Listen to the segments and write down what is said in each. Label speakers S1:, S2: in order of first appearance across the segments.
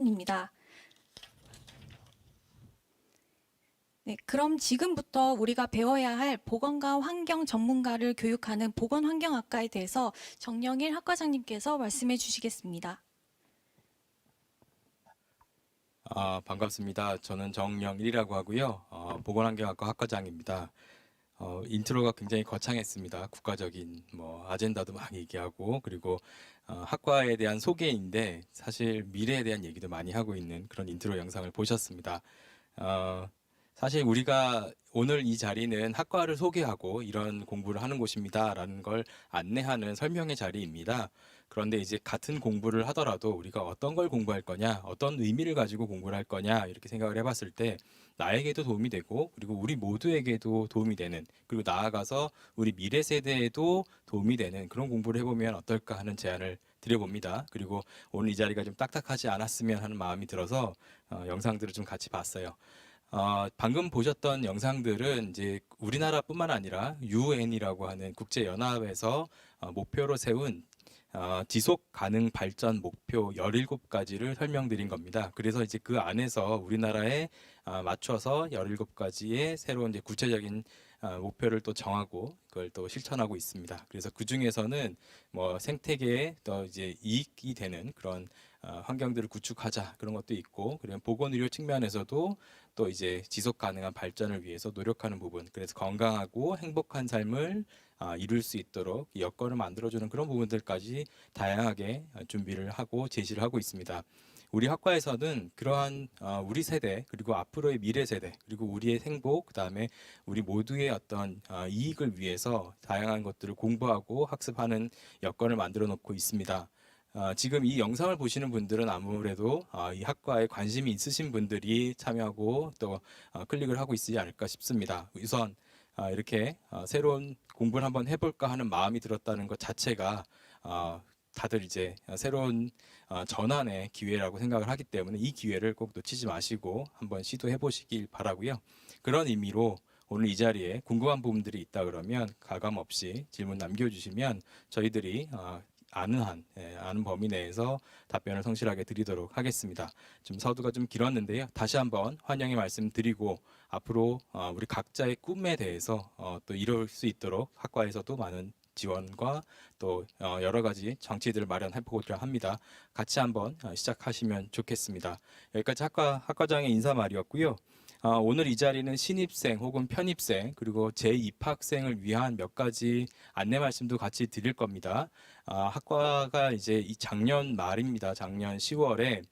S1: 입니다. 네, 그럼 지금부터 우리가 배워야 할 보건과 환경 전문가를 교육하는 보건환경학과에 대해서 정영일 학과장님께서 말씀해 주시겠습니다.
S2: 아, 반갑습니다. 저는 정영일이라고 하고요. 어, 보건환경학과 학과장입니다. 어, 인트로가 굉장히 거창했습니다. 국가적인 뭐 아젠다도 막 얘기하고 그리고 어, 학과에 대한 소개인데 사실 미래에 대한 얘기도 많이 하고 있는 그런 인트로 영상을 보셨습니다. 어, 사실 우리가 오늘 이 자리는 학과를 소개하고 이런 공부를 하는 곳입니다라는 걸 안내하는 설명의 자리입니다. 그런데 이제 같은 공부를 하더라도 우리가 어떤 걸 공부할 거냐, 어떤 의미를 가지고 공부를 할 거냐, 이렇게 생각을 해봤을 때 나에게도 도움이 되고, 그리고 우리 모두에게도 도움이 되는, 그리고 나아가서 우리 미래 세대에도 도움이 되는 그런 공부를 해보면 어떨까 하는 제안을 드려봅니다. 그리고 오늘 이 자리가 좀 딱딱하지 않았으면 하는 마음이 들어서 어, 영상들을 좀 같이 봤어요. 어, 방금 보셨던 영상들은 이제 우리나라뿐만 아니라 UN이라고 하는 국제 연합에서 어, 목표로 세운 어, 지속 가능 발전 목표 17가지를 설명드린 겁니다. 그래서 이제 그 안에서 우리나라에 어, 맞춰서 17가지의 새로운 이제 구체적인 어, 목표를 또 정하고 그걸 또 실천하고 있습니다. 그래서 그 중에서는 뭐 생태계에 또 이제 이익이 되는 그런 어, 환경들을 구축하자 그런 것도 있고 그리고 보건 의료 측면에서도 또 이제 지속 가능한 발전을 위해서 노력하는 부분 그래서 건강하고 행복한 삶을 아, 이룰 수 있도록 여건을 만들어주는 그런 부분들까지 다양하게 어, 준비를 하고 제시를 하고 있습니다. 우리 학과에서는 그러한 어, 우리 세대 그리고 앞으로의 미래 세대 그리고 우리의 행복 그다음에 우리 모두의 어떤 어, 이익을 위해서 다양한 것들을 공부하고 학습하는 여건을 만들어 놓고 있습니다. 어, 지금 이 영상을 보시는 분들은 아무래도 어, 이 학과에 관심이 있으신 분들이 참여하고 또 어, 클릭을 하고 있지 않을까 싶습니다. 우선 어, 이렇게 어, 새로운 공부를 한번 해볼까 하는 마음이 들었다는 것 자체가 어, 다들 이제 새로운 어, 전환의 기회라고 생각을 하기 때문에 이 기회를 꼭 놓치지 마시고 한번 시도해 보시길 바라고요. 그런 의미로 오늘 이 자리에 궁금한 부분들이 있다 그러면 가감 없이 질문 남겨주시면 저희들이 어, 아는 한, 예, 아는 범위 내에서 답변을 성실하게 드리도록 하겠습니다. 좀 서두가 좀 길었는데요. 다시 한번 환영의 말씀 드리고 앞으로 어, 우리 각자의 꿈에 대해서 어, 또 이룰 수 있도록 학과에서도 많은 지원과 또 어, 여러 가지 장치들을 마련해 보고자 합니다. 같이 한번 어, 시작하시면 좋겠습니다. 여기까지 학과 학과장의 인사 말이었고요. 어, 오늘 이 자리는 신입생 혹은 편입생 그리고 재입학생을 위한 몇 가지 안내 말씀도 같이 드릴 겁니다. 아, 학과가 이제 이 작년 말입니다. 작년 10월에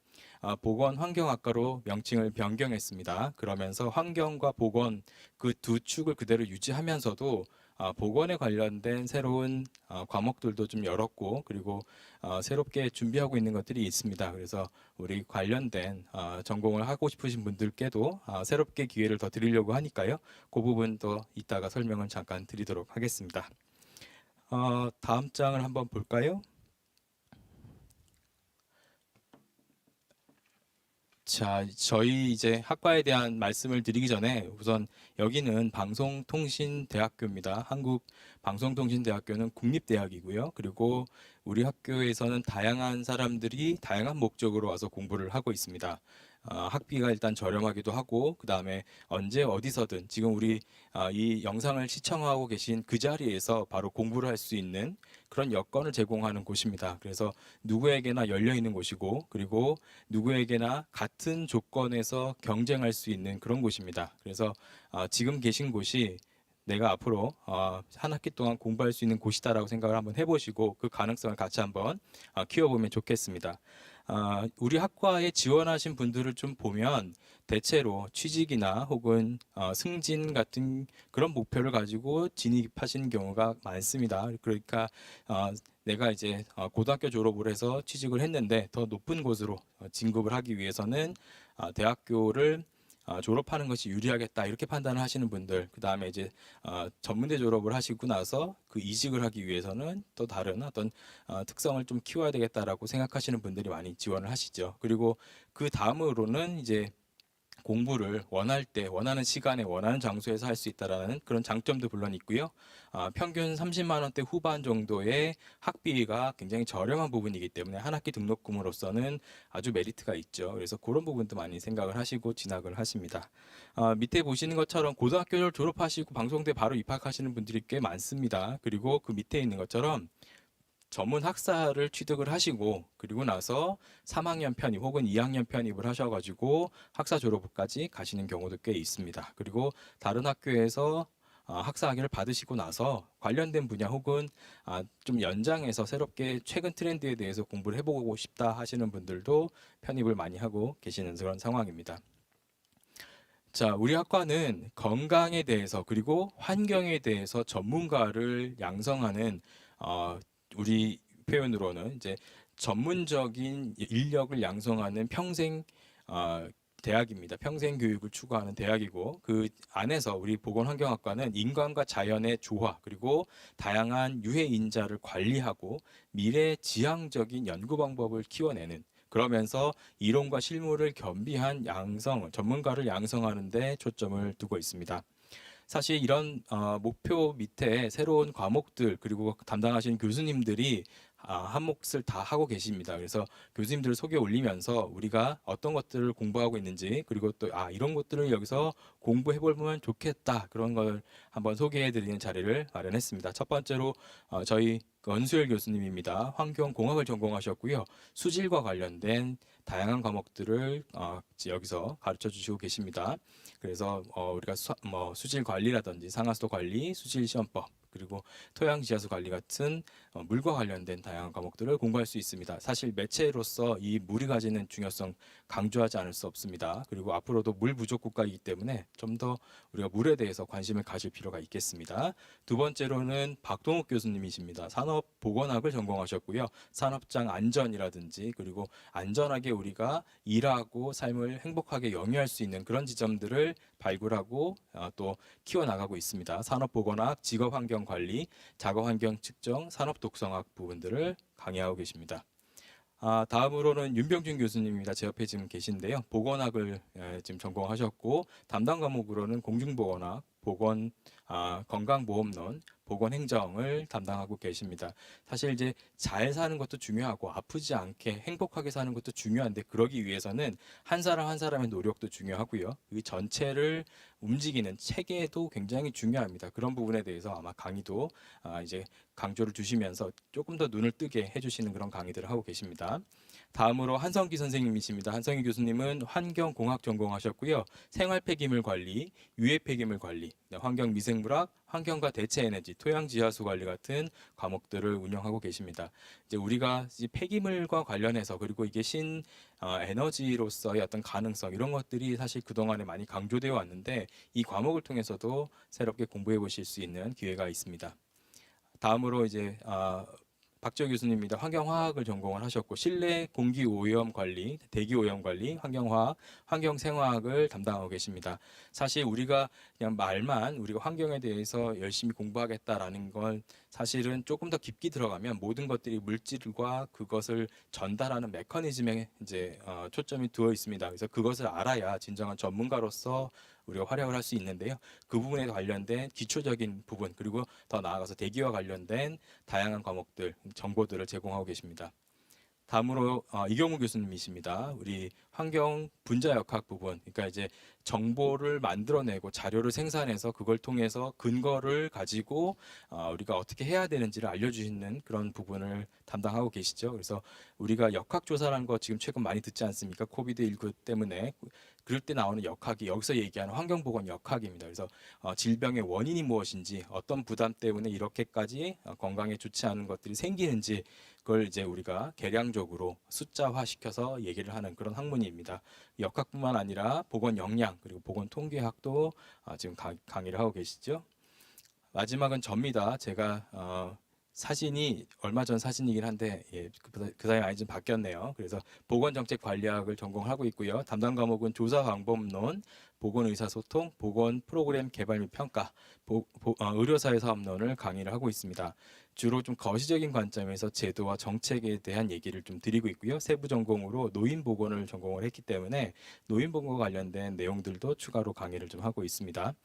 S2: 아, 보건 환경학과로 명칭을 변경했습니다. 그러면서 환경과 보건 그 두 축을 그대로 유지하면서도 아, 보건에 관련된 새로운 아, 과목들도 좀 열었고 그리고 아, 새롭게 준비하고 있는 것들이 있습니다. 그래서 우리 관련된 아, 전공을 하고 싶으신 분들께도 아, 새롭게 기회를 더 드리려고 하니까요. 그 부분 도 이따가 설명을 잠깐 드리도록 하겠습니다. 어, 다음 장을 한번 볼까요? 자, 저희 이제 학과에 대한 말씀을 드리기 전에 우선 여기는 방송통신대학교입니다. 한국 방송통신대학교는 국립대학이고요. 그리고 우리 학교에서는 다양한 사람들이 다양한 목적으로 와서 공부를 하고 있습니다. 어, 학비가 일단 저렴하기도 하고 그 다음에 언제 어디서든 지금 우리 어, 이 영상을 시청하고 계신 그 자리에서 바로 공부를 할 수 있는 그런 여건을 제공하는 곳입니다. 그래서 누구에게나 열려 있는 곳이고 그리고 누구에게나 같은 조건에서 경쟁할 수 있는 그런 곳입니다. 그래서 어, 지금 계신 곳이 내가 앞으로 어, 한 학기 동안 공부할 수 있는 곳이다라고 생각을 한번 해보시고 그 가능성을 같이 한번 어, 키워보면 좋겠습니다. 아, 우리 학과에 지원하신 분들을 좀 보면 대체로 취직이나 혹은 어, 승진 같은 그런 목표를 가지고 진입하시는 경우가 많습니다. 그러니까 어, 내가 이제 어, 고등학교 졸업을 해서 취직을 했는데 더 높은 곳으로 어, 진급을 하기 위해서는 어, 대학교를 어, 졸업하는 것이 유리하겠다 이렇게 판단을 하시는 분들 그 다음에 이제 어, 전문대 졸업을 하시고 나서 그 이직을 하기 위해서는 또 다른 어떤 어, 특성을 좀 키워야 되겠다라고 생각하시는 분들이 많이 지원을 하시죠. 그리고 그 다음으로는 이제 공부를 원할 때 원하는 시간에 원하는 장소에서 할 수 있다라는 그런 장점도 물론 있고요. 아, 평균 30만 원대 후반 정도의 학비가 굉장히 저렴한 부분이기 때문에 한 학기 등록금으로서는 아주 메리트가 있죠. 그래서 그런 부분도 많이 생각을 하시고 진학을 하십니다. 아, 밑에 보시는 것처럼 고등학교를 졸업하시고 방송대 바로 입학하시는 분들이 꽤 많습니다. 그리고 그 밑에 있는 것처럼 전문 학사를 취득을 하시고 그리고 나서 3학년 편입 혹은 2학년 편입을 하셔가지고 학사 졸업까지 가시는 경우도 꽤 있습니다. 그리고 다른 학교에서 아, 학사 학위를 받으시고 나서 관련된 분야 혹은 아, 좀 연장해서 새롭게 최근 트렌드에 대해서 공부를 해보고 싶다 하시는 분들도 편입을 많이 하고 계시는 그런 상황입니다. 자, 우리 학과는 건강에 대해서 그리고 환경에 대해서 전문가를 양성하는 어, 우리 표현으로는 이제 전문적인 인력을 양성하는 평생 어, 대학입니다. 평생 교육을 추구하는 대학이고 그 안에서 우리 보건환경학과는 인간과 자연의 조화 그리고 다양한 유해 인자를 관리하고 미래 지향적인 연구 방법을 키워내는 그러면서 이론과 실무를 겸비한 양성 전문가를 양성하는 데 초점을 두고 있습니다. 사실 이런 어, 목표 밑에 새로운 과목들 그리고 담당하시는 교수님들이 아, 한 몫을 다 하고 계십니다. 그래서 교수님들을 소개 올리면서 우리가 어떤 것들을 공부하고 있는지 그리고 또 아, 이런 것들을 여기서 공부해 보면 좋겠다 그런 걸 한번 소개해 드리는 자리를 마련했습니다. 첫 번째로 어, 저희 원수열 교수님입니다. 환경공학을 전공하셨고요. 수질과 관련된 다양한 과목들을 어, 여기서 가르쳐 주시고 계십니다. 그래서 어, 우리가 수, 뭐 수질 관리라든지 상하수도 관리, 수질 시험법 그리고 토양 지하수 관리 같은 어, 물과 관련된 다양한 과목들을 공부할 수 있습니다. 사실 매체로서 이 물이 가지는 중요성 강조하지 않을 수 없습니다. 그리고 앞으로도 물 부족 국가이기 때문에 좀 더 우리가 물에 대해서 관심을 가질 필요가 있겠습니다. 두 번째로는 박동욱 교수님이십니다. 산업보건학을 전공하셨고요. 산업장 안전이라든지 그리고 안전하게 우리가 일하고 삶을 행복하게 영위할 수 있는 그런 지점들을 발굴하고 어, 또 키워나가고 있습니다. 산업보건학, 직업환경관리, 작업환경 측정, 산업독성학 부분들을 강의하고 계십니다. 아, 다음으로는 윤병준 교수님입니다. 제 옆에 지금 계신데요. 보건학을 에, 지금 전공하셨고 담당 과목으로는 공중보건학, 보건, 아, 건강보험론, 보건행정을 담당하고 계십니다. 사실 이제 잘 사는 것도 중요하고 아프지 않게 행복하게 사는 것도 중요한데 그러기 위해서는 한 사람 한 사람의 노력도 중요하고요. 그 전체를 움직이는 체계도 굉장히 중요합니다. 그런 부분에 대해서 아마 강의도 아, 이제 강조를 주시면서 조금 더 눈을 뜨게 해주시는 그런 강의들을 하고 계십니다. 다음으로 한성기 선생님이십니다. 한성기 교수님은 환경공학 전공하셨고요. 생활 폐기물 관리, 유해 폐기물 관리, 네, 환경 미생물학, 환경과 대체 에너지, 토양 지하수 관리 같은 과목들을 운영하고 계십니다. 이제 우리가 이 폐기물과 관련해서 그리고 이게 신 어, 어떤 가능성 이런 것들이 사실 그동안에 많이 강조되어 왔는데 이 과목을 통해서도 새롭게 공부해 보실 수 있는 기회가 있습니다. 다음으로 이제 아, 박지호 교수님입니다. 환경화학을 전공을 하셨고 실내 공기 오염 관리, 대기 오염 관리, 환경화학, 환경생화학을 담당하고 계십니다. 사실 우리가 그냥 말만 우리가 환경에 대해서 열심히 공부하겠다라는 건 사실은 조금 더 깊게 들어가면 모든 것들이 물질과 그것을 전달하는 메커니즘에 이제 어, 초점이 두어 있습니다. 그래서 그것을 알아야 진정한 전문가로서 우리가 활약을 할 수 있는데요. 그 부분에 관련된 기초적인 부분 그리고 더 나아가서 대기와 관련된 다양한 과목들 정보들을 제공하고 계십니다. 다음으로 어, 이경우 교수님이십니다. 우리 환경 분자역학 부분, 그러니까 이제 정보를 만들어내고 자료를 생산해서 그걸 통해서 근거를 가지고 어, 우리가 어떻게 해야 되는지를 알려주시는 그런 부분을 담당하고 계시죠. 그래서 우리가 역학 조사라는 거 지금 최근 많이 듣지 않습니까? 코비드 19 때문에 그럴 때 나오는 역학이 여기서 얘기하는 환경보건 역학입니다. 그래서 어, 질병의 원인이 무엇인지 어떤 부담 때문에 이렇게까지 어, 건강에 좋지 않은 것들이 생기는지 그걸 이제 우리가 계량적으로 숫자화 시켜서 얘기를 하는 그런 학문입니다. 역학뿐만 아니라 보건 영양 그리고 보건 통계학도 어, 지금 강, 강의를 하고 계시죠. 마지막은 접니다. 제가 어, 사진이 얼마 전 사진이긴 한데 예, 그, 그 사이 많이 좀 바뀌었네요. 그래서 보건정책관리학을 전공하고 있고요. 담당 과목은 조사 방법론, 보건의사소통, 보건 프로그램 개발 및 평가, 보, 보- 어, 의료사회 사업론을 강의를 하고 있습니다. 주로 좀 거시적인 관점에서 제도와 정책에 대한 얘기를 좀 드리고 있고요. 세부 전공으로 노인 보건을 전공을 했기 때문에 노인 보건과 관련된 내용들도 추가로 강의를 좀 하고 있습니다.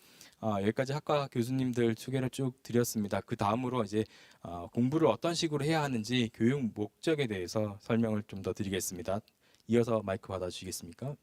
S2: 아, 여기까지 학과 교수님들 소개를 쭉 드렸습니다. 그 다음으로 이제 어, 공부를 어떤 식으로 해야 하는지 교육 목적에 대해서 설명을 좀 더 드리겠습니다. 이어서 마이크 받아주시겠습니까?